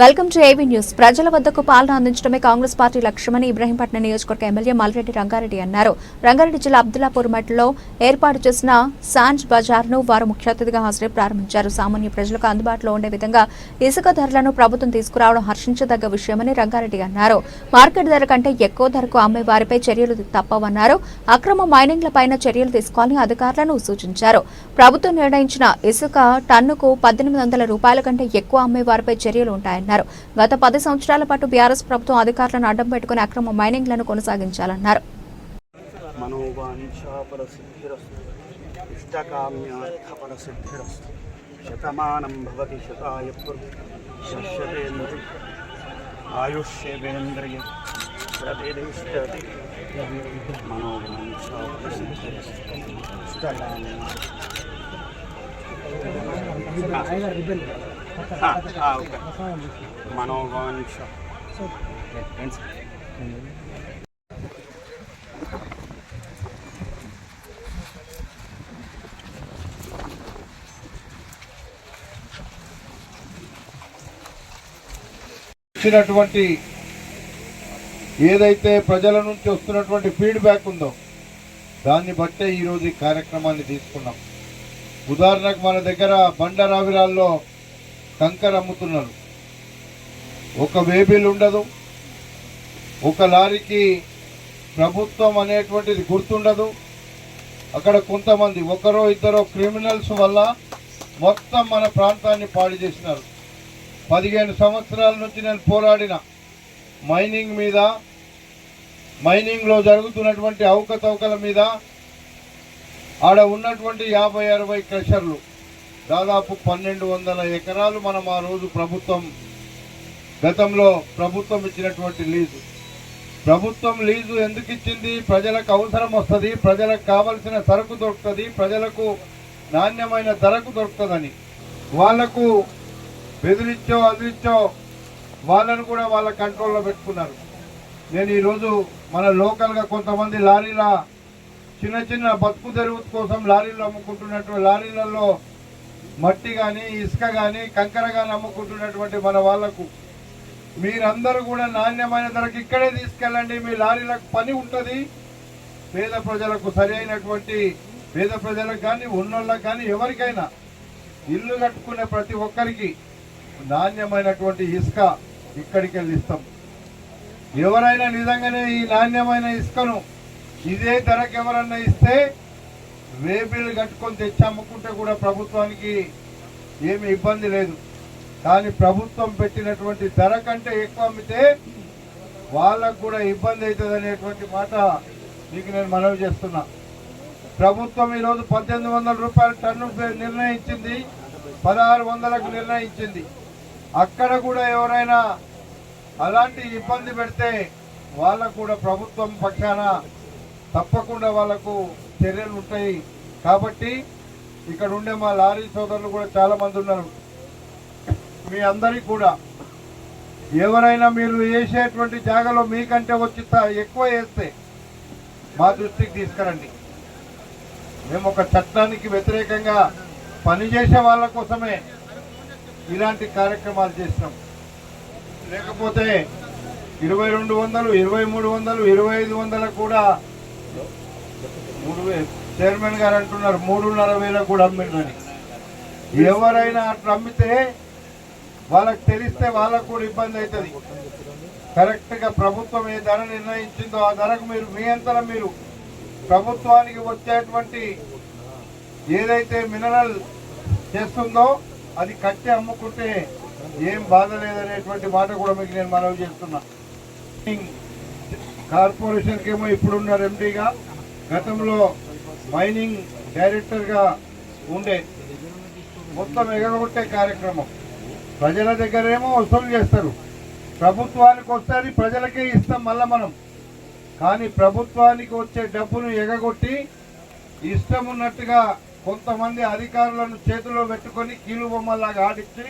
Welcome to AV news. ప్రజల వద్దకు పాలన అందించడమే కాంగ్రెస్ పార్టీ లక్ష్యమని ఇబ్రహీంపట్నం నియోజకవర్గ ఎమ్మెల్యే మల్రెడ్డి రంగారెడ్డి అన్నారు. రంగారెడ్డి జిల్లా అబ్దుల్లాపూర్ మట్టిలో ఏర్పాటు చేసిన సాంజ్ బజార్ను వారు ముఖ్య అతిథిగా హాజరై ప్రారంభించారు. సామాన్య ప్రజలకు అందుబాటులో ఉండే విధంగా ఇసుక ధరలను ప్రభుత్వం తీసుకురావడం హర్షించదగ్గ విషయమని రంగారెడ్డి అన్నారు. మార్కెట్ ధర కంటే ఎక్కువ ధరకు అమ్మే వారిపై చర్యలు తప్పవన్నారు. అక్రమ మైనింగ్లపైన చర్యలు తీసుకోవాలని అధికారులను సూచించారు. ప్రభుత్వం నిర్ణయించిన ఇసుక టన్నుకు పద్దెనిమిది వందల రూపాయల కంటే ఎక్కువ అమ్మే వారిపై చర్యలు అన్నారు. గత పది సంవత్సరాల పాటు బీఆర్ఎస్ ప్రభుత్వం అధికారులను అడ్డం పెట్టుకుని అక్రమ మైనింగ్లను కొనసాగించాలన్నారు. మనోవాంఛాపరసిద్ధిరస్తు శతమానం భవతి శతాయ శస్యతేంద్రియ ఆయుష్యేంద్రియ ప్రతిష్టతి మనోవాంఛాపరసిద్ధిరస్తు ఇష్టకామ్య ఓకే ఇచ్చినటువంటి ఏదైతే ప్రజల నుంచి వస్తున్నటువంటి ఫీడ్బ్యాక్ ఉందో దాన్ని బట్టే ఈరోజు ఈ కార్యక్రమాన్ని తీసుకున్నాం. ఉదాహరణకు మన దగ్గర బండరావిరాల్లో కంకర అమ్ముతున్నారు. ఒక వేబిల్ ఉండదు. ఒక లారీకి ప్రభుత్వం అనేటువంటిది గుర్తుండదు. అక్కడ కొంతమంది ఒకరో ఇద్దరో క్రిమినల్స్ వల్ల మొత్తం మన ప్రాంతాన్ని పాడు చేసినారు. పదిహేను సంవత్సరాల నుంచి నేను పోరాడిన మైనింగ్ మీద మైనింగ్లో జరుగుతున్నటువంటి అవకతవకల మీద ఆడ ఉన్నటువంటి యాభై అరవై క్రషర్లు దాదాపు పన్నెండు వందల ఎకరాలు మనం ఆ రోజు ప్రభుత్వం గతంలో ప్రభుత్వం ఇచ్చినటువంటి లీజు. ప్రభుత్వం లీజు ఎందుకు ఇచ్చింది? ప్రజలకు అవసరం వస్తుంది ప్రజలకు కావలసిన సరుకు దొరుకుతుంది ప్రజలకు నాణ్యమైన ధరకు దొరుకుతుందని. వాళ్ళకు బెదిరించో అదిరించో వాళ్ళను కూడా వాళ్ళ కంట్రోల్లో పెట్టుకున్నారు. నేను ఈరోజు మన లోకల్గా కొంతమంది లారీల చిన్న చిన్న బతుకు తెరువు కోసం లారీలు అమ్ముకుంటున్నటువంటి లారీలలో మట్టి కానీ ఇసుక కానీ కంకర కానీ అమ్ముకుంటున్నటువంటి మన వాళ్ళకు మీరందరూ కూడా నాణ్యమైన ధరకు ఇక్కడే తీసుకెళ్ళండి. మీ లారీలకు పని ఉంటుంది. పేద ప్రజలకు సరి అయినటువంటి పేద ప్రజలకు కానీ ఉన్నోళ్ళకి కానీ ఎవరికైనా ఇల్లు కట్టుకునే ప్రతి ఒక్కరికి నాణ్యమైనటువంటి ఇసుక ఇక్కడికి వెళ్ళి ఇస్తాం. ఎవరైనా నిజంగానే ఈ నాణ్యమైన ఇసుకను ఇదే ధరకు ఎవరన్నా ఇస్తే వేబిల్లు కట్టుకొని తెచ్చి అమ్ముకుంటే కూడా ప్రభుత్వానికి ఏమి ఇబ్బంది లేదు. కానీ ప్రభుత్వం పెట్టినటువంటి ధర కంటే ఎక్కువ అమ్మితే వాళ్ళకు కూడా ఇబ్బంది అవుతుంది అనేటువంటి మాట మీకు నేను మనవి చేస్తున్నా. ప్రభుత్వం ఈరోజు పద్దెనిమిది వందల రూపాయల టన్ను నిర్ణయించింది. పదహారు వందలకు నిర్ణయించింది. అక్కడ కూడా ఎవరైనా అలాంటి ఇబ్బంది పెడితే వాళ్ళకు కూడా ప్రభుత్వం పక్షాన తప్పకుండా వాళ్ళకు చర్యలు ఉంటాయి. కాబట్టి ఇక్కడ ఉండే మా లారీ సోదరులు కూడా చాలా మంది ఉన్నారు. మీ అందరికీ కూడా. ఎవరైనా మీరు వేసేటువంటి జాగాలో మీకంటే వచ్చి ఎక్కువ వేస్తే మా దృష్టికి తీసుకురండి. మేము ఒక చట్టానికి వ్యతిరేకంగా పనిచేసే వాళ్ళ కోసమే ఇలాంటి కార్యక్రమాలు చేసినాం లేకపోతే ఇరవై రెండు వందలు ఇరవై మూడు వందలు ఇరవై ఐదు వందలకు కూడా మూడు వే చైర్మన్ గారు అంటున్నారు మూడున్నర వేలకు కూడా అమ్మిందని ఎవరైనా అట్లా అమ్మితే వాళ్ళకి తెలిస్తే వాళ్ళకు కూడా ఇబ్బంది అవుతుంది. కరెక్ట్గా ప్రభుత్వం ఏ ధర నిర్ణయించిందో ఆ ధరకు మీరు మీ అంతలో మీరు ప్రభుత్వానికి వచ్చేటువంటి ఏదైతే మినరల్ చేస్తుందో అది కట్టి అమ్ముకుంటే ఏం బాధ లేదనేటువంటి మాట కూడా మీకు నేను మనవి చేస్తున్నా. కార్పొరేషన్కి ఏమో ఇప్పుడున్నారు ఎండీగా. గతంలో మైనింగ్ డైరెక్టర్గా ఉండే మొత్తం ఎగగొట్టే కార్యక్రమం. ప్రజల దగ్గరేమో వసూలు చేస్తారు. ప్రభుత్వానికి వస్తే అది ప్రజలకే ఇస్తాం మళ్ళీ మనం. కానీ ప్రభుత్వానికి వచ్చే డబ్బును ఎగగొట్టి ఇష్టం ఉన్నట్టుగా కొంతమంది అధికారులను చేతిలో పెట్టుకొని కీలు బొమ్మలాగా ఆడించి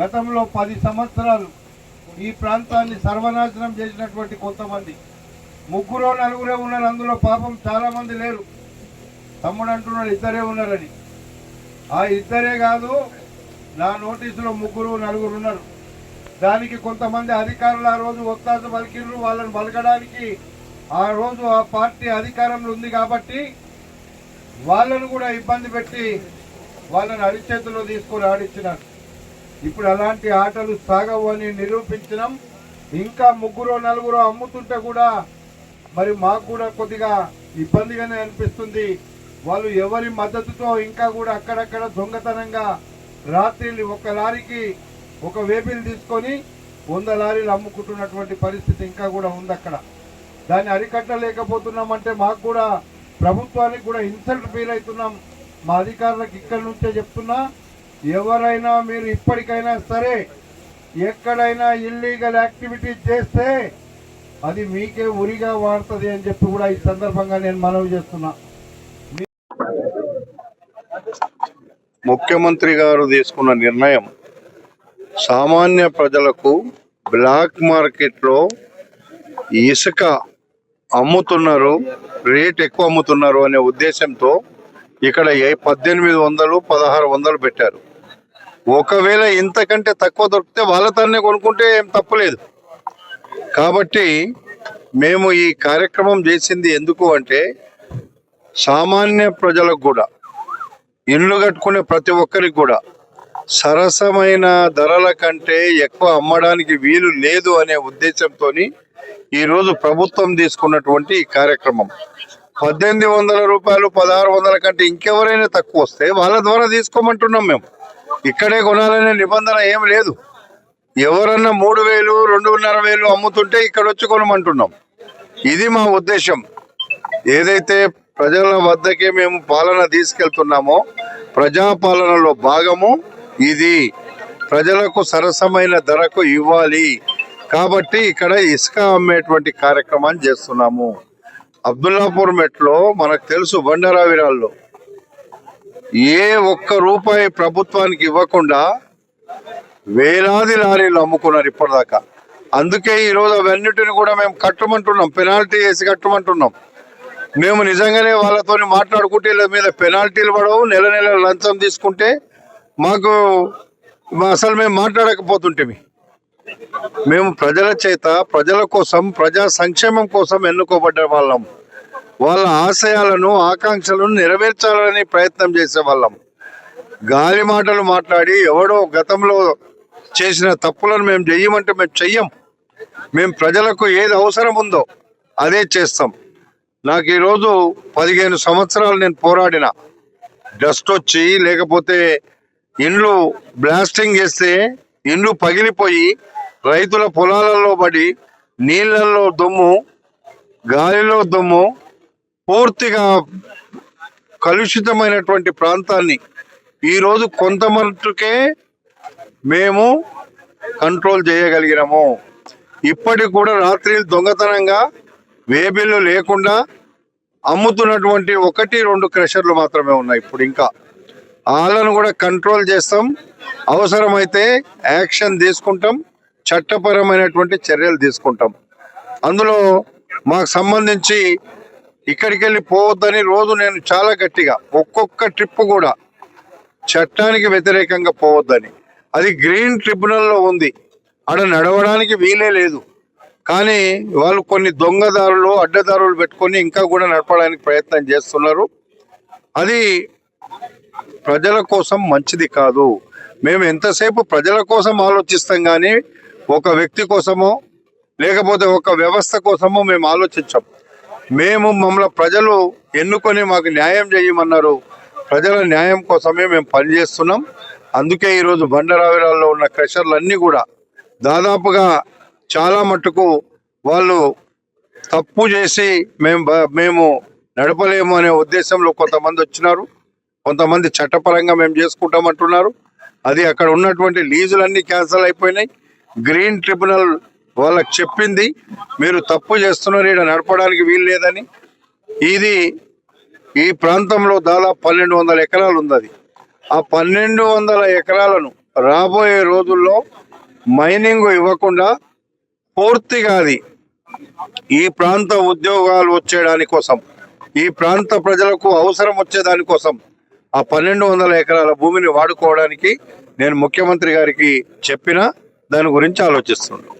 గతంలో పది సంవత్సరాలు ఈ ప్రాంతాన్ని సర్వనాశనం చేసినటువంటి కొంతమంది. ముగ్గురో నలుగురే ఉన్నారు అందులో పాపం చాలామంది లేరు. తమ్ముడు అంటున్నాడు ఇద్దరే ఉన్నారని. ఆ ఇద్దరే కాదు నా నోటీసులో ముగ్గురు నలుగురు ఉన్నారు. దానికి కొంతమంది అధికారులు ఆ రోజు ఒత్తాసు పలికిండ్రు వాళ్ళని పలకడానికి. ఆ రోజు ఆ పార్టీ అధికారంలో ఉంది కాబట్టి వాళ్ళను కూడా ఇబ్బంది పెట్టి వాళ్ళని అరిచేతుల్లో తీసుకొని ఆడించినారు ఇప్పుడు అలాంటి ఆటలు సాగవు అని నిరూపించడం ఇంకా ముగ్గురు నలుగురు అమ్ముతుంటే కూడా మరి మాకు కూడా కొద్దిగా ఇబ్బందిగానే అనిపిస్తుంది. వాళ్ళు ఎవరి మద్దతుతో ఇంకా కూడా అక్కడక్కడ దొంగతనంగా రాత్రి ఒక లారీకి ఒక వేపిల్ తీసుకొని వంద లారీలు అమ్ముకుంటున్నటువంటి పరిస్థితి ఇంకా కూడా ఉంది అక్కడ. దాన్ని అరికట్టలేకపోతున్నామంటే మాకు కూడా ప్రభుత్వానికి కూడా ఇన్సల్ట్ ఫీల్ అవుతున్నాం. మా అధికారులకు ఇక్కడి నుంచే చెప్తున్నా ఎవరైనా మీరు ఇప్పటికైనా సరే ఎక్కడైనా ఇల్లీగల్ యాక్టివిటీ చేస్తే అది మీకే ఉరిగా వాడుతుంది అని చెప్పి కూడా ఈ సందర్భంగా నేను మనవి చేస్తున్నా. ముఖ్యమంత్రి గారు తీసుకున్న నిర్ణయం సామాన్య ప్రజలకు బ్లాక్ మార్కెట్లో ఇసుక అమ్ముతున్నారు రేట్ ఎక్కువ అమ్ముతున్నారు అనే ఉద్దేశంతో ఇక్కడ పద్దెనిమిది వందలు పదహారు వందలు పెట్టారు. ఒకవేళ ఇంతకంటే తక్కువ దొరికితే వాళ్ళతోనే కొనుక్కుంటే ఏం తప్పలేదు. కాబట్టి మేము ఈ కార్యక్రమం చేసింది ఎందుకు అంటే సామాన్య ప్రజలకు కూడా ఇల్లు కట్టుకునే ప్రతి ఒక్కరికి కూడా సరసమైన ధరల కంటే ఎక్కువ అమ్మడానికి వీలు లేదు అనే ఉద్దేశంతో ఈరోజు ప్రభుత్వం తీసుకున్నటువంటి ఈ కార్యక్రమం. పద్దెనిమిది వందల రూపాయలు పదహారు వందల కంటే ఇంకెవరైనా తక్కువ వస్తే వాళ్ళ ద్వారా తీసుకోమంటున్నాం మేము. ఇక్కడే కొనాలనే నిబంధన ఏం లేదు. ఎవరన్నా మూడు వేలు రెండున్నర వేలు అమ్ముతుంటే ఇక్కడ వచ్చి కొనమంటున్నాం. ఇది మా ఉద్దేశం. ఏదైతే ప్రజల వద్దకే మేము పాలన తీసుకెళ్తున్నామో ప్రజాపాలనలో భాగము ఇది. ప్రజలకు సరసమైన ధరకు ఇవ్వాలి. కాబట్టి ఇక్కడ ఇసుక అమ్మేటువంటి కార్యక్రమాన్ని చేస్తున్నాము. అబ్దుల్లాపూర్ మెట్లో మనకు తెలుసు బండరావిరాల్లో ఏ ఒక్క రూపాయి ప్రభుత్వానికి ఇవ్వకుండా వేలాది లారీలు అమ్ముకున్నారు ఇప్పటిదాకా. అందుకే ఈరోజు అవన్నిటిని కూడా మేము కట్టమంటున్నాం. పెనాల్టీ వేసి కట్టమంటున్నాం. మేము నిజంగానే వాళ్ళతో మాట్లాడుకుంటే వీళ్ళ మీద పెనాల్టీలు పడవు. నెల నెల లంచం తీసుకుంటే మాకు మా- అసలు మేము మాట్లాడకపోతుంటే మేము ప్రజల చేత ప్రజల కోసం ప్రజా సంక్షేమం కోసం ఎన్నుకోబడ్డ వాళ్ళం. వాళ్ళ ఆశయాలను ఆకాంక్షలను నెరవేర్చాలని ప్రయత్నం చేసే వాళ్ళం. గాలి మాటలు మాట్లాడి ఎవడో గతంలో చేసిన తప్పులను మేము చెయ్యమంటే మేము చెయ్యం. మేము ప్రజలకు ఏది అవసరం ఉందో అదే చేస్తాం. నాకు ఈరోజు పదిహేను సంవత్సరాలు నేను పోరాడిన. డస్ట్ వచ్చి లేకపోతే ఇండ్లు బ్లాస్టింగ్ చేస్తే ఇండ్లు పగిలిపోయి రైతుల పొలాలలో పడి నీళ్ళల్లో దుమ్ము గాలిలో దుమ్ము పూర్తిగా కలుషితమైనటువంటి ప్రాంతాన్ని ఈరోజు కొంతమందికే మేము కంట్రోల్ చేయగలిగినాము. ఇప్పటికి కూడా రాత్రి దొంగతనంగా వేబిల్లు లేకుండా అమ్ముతున్నటువంటి ఒకటి రెండు క్రషర్లు మాత్రమే ఉన్నాయి ఇప్పుడు ఇంకా. వాళ్ళను కూడా కంట్రోల్ చేస్తాం. అవసరమైతే యాక్షన్ తీసుకుంటాం. చట్టపరమైనటువంటి చర్యలు తీసుకుంటాం. అందులో మాకు సంబంధించి ఇక్కడికి వెళ్ళి పోవద్దని రోజు నేను చాలా గట్టిగా ఒక్కొక్క ట్రిప్ కూడా చట్టానికి వ్యతిరేకంగా పోవద్దని. అది గ్రీన్ ట్రిబ్యునల్లో ఉంది. ఆడ నడవడానికి వీలే లేదు. కానీ వాళ్ళు కొన్ని దొంగదారులు అడ్డదారులు పెట్టుకొని ఇంకా కూడా నడపడానికి ప్రయత్నం చేస్తున్నారు. అది ప్రజల కోసం మంచిది కాదు. మేము ఎంతసేపు ప్రజల కోసం ఆలోచిస్తాం కానీ ఒక వ్యక్తి కోసమో లేకపోతే ఒక వ్యవస్థ కోసమో మేము ఆలోచించాం. మేము మమ్మల్ని ప్రజలు ఎన్నుకొని మాకు న్యాయం చేయమన్నారు. ప్రజల న్యాయం కోసమే మేము పనిచేస్తున్నాం. అందుకే ఈరోజు బండరావిరాల్లో ఉన్న క్రషర్లు అన్నీ కూడా దాదాపుగా చాలా మట్టుకు వాళ్ళు తప్పు చేసి మేము మేము నడపలేము అనే ఉద్దేశంలో కొంతమంది వచ్చినారు. కొంతమంది చట్టపరంగా మేము చేసుకుంటామంటున్నారు. అది అక్కడ ఉన్నటువంటి లీజులన్నీ క్యాన్సిల్ అయిపోయినాయి. గ్రీన్ ట్రిబ్యునల్ వాళ్ళకి చెప్పింది మీరు తప్పు చేస్తున్నారు ఇక్కడ నడపడానికి వీలు లేదని. ఇది ఈ ప్రాంతంలో దాదాపు పన్నెండు వందల ఎకరాలు ఉంది అది. ఆ పన్నెండు వందల ఎకరాలను రాబోయే రోజుల్లో మైనింగ్ ఇవ్వకుండా పూర్తిగా అది ఈ ప్రాంత ఉద్యోగాలు వచ్చేదాని కోసం ఈ ప్రాంత ప్రజలకు అవసరం వచ్చేదాని కోసం ఆ పన్నెండు వందల ఎకరాల భూమిని వాడుకోవడానికి నేను ముఖ్యమంత్రి గారికి చెప్పిన దాని గురించి ఆలోచిస్తున్నాను